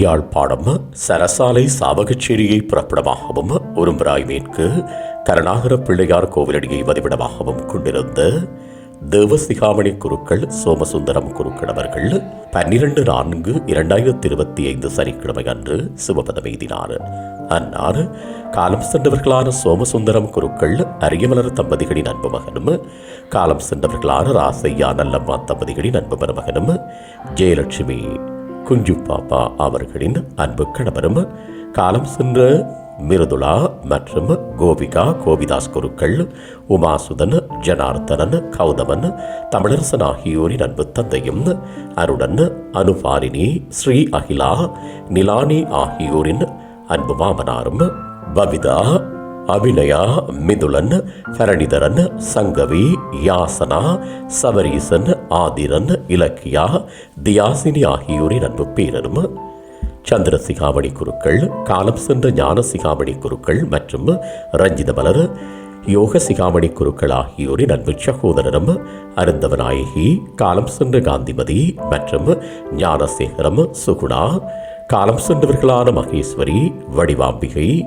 யாழ்ப்பாணம் சரசாலை சாவகச்சேரியை புறப்படமாகவும் உரும்பராய் மேற்கு கருணாகர பிள்ளையார் கோவிலடியை வதிவிடமாகவும் கொண்டிருந்த தேவசிகாமணி குருக்கள் சோமசுந்தரம் குருக்கள் அவர்கள் பன்னிரண்டு நான்கு இரண்டாயிரத்தி இருபத்தி ஐந்து சனிக்கிழமை அன்று சிவபதம் எய்தினார். அன்னார் காலம் சென்றவர்களான சோமசுந்தரம் குருக்கள் அரியமலர் தம்பதிகளின் அன்பு மகனும் காலம் சென்றவர்களான ராசையா நல்லம்மா தம்பதிகளின் அன்பு மருமகனும் ஜெயலட்சுமி குஞ்சு பாப்பா அவர்களின் அன்பு கணவரும் காலம் சென்ற மிருதுளா மற்றும் கோபிகா கோபிதாஸ் குருக்கள் உமாசுதன் ஜனார்த்தனன் கௌதமன் தமிழரசன் ஆகியோரின் அன்பு தந்தையும் அருடன் அனுபாலினி ஸ்ரீ அகிலா நிலானி ஆகியோரின் அன்பு மாமனாரும் பவிதா அபிநயா மிதுலன் பரணிதரன் சங்கவி யாசனா சபரீசன் ஆதிரன் இலக்கியா தியாசினி ஆகியோரின் அன்பு பேரரும். சந்திரசிகாமணி குருக்கள் காலம் சென்ற ஞான சிகாமணி குருக்கள் மற்றும் ரஞ்சித மலர் யோக சிகாமணி குருக்கள் ஆகியோரின் அன்பு சகோதரரும் அருந்தவநாயகி காலம் சென்ற காந்திமதி மற்றும் ஞானசேகரம் சுகுணா காலம் சென்றவர்களான மகேஸ்வரி வடிவாம்பிகை